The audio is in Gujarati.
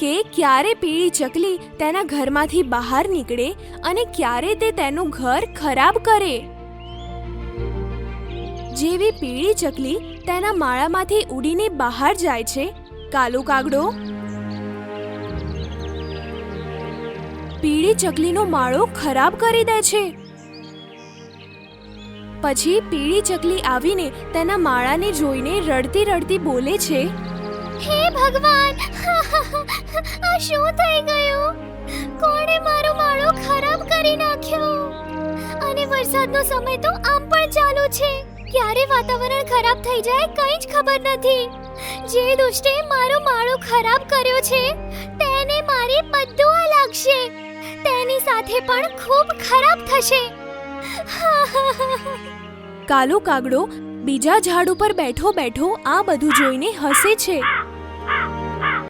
કે ક્યારે પીળી ચકલી તેના ઘરમાંથી બહાર નીકળે અને ક્યારે તે તેનું ઘર ખરાબ કરે. જેવી પીળી ચકલી તેના માળામાંથી ઉડીને બહાર જાય છે, કાલો કાગડો. પીળી ચકલીનો માળો ખરાબ કરી દે છે. પછી પીળી ચકલી આવીને તેના માળાને જોઈને રડતી રડતી બોલે છે, હે ભગવાન! કોણે મારો માળો ખરાબ કરી નાખ્યો. અને વરસાદનો સમય તો આમ પણ ચાલુ છે. ક્યારે વાતાવરણ ખરાબ થઈ જાય કંઈ જ ખબર નથી. જે દુષ્ટે મારો માળો ખરાબ કર્યો છે, તેને મારી બધું લાગશે. તેની સાથે પણ ખૂબ ખરાબ થશે. કાલો કાગડો બીજા ઝાડ ઉપર બેઠો બેઠો આ બધું જોઈને હસે છે.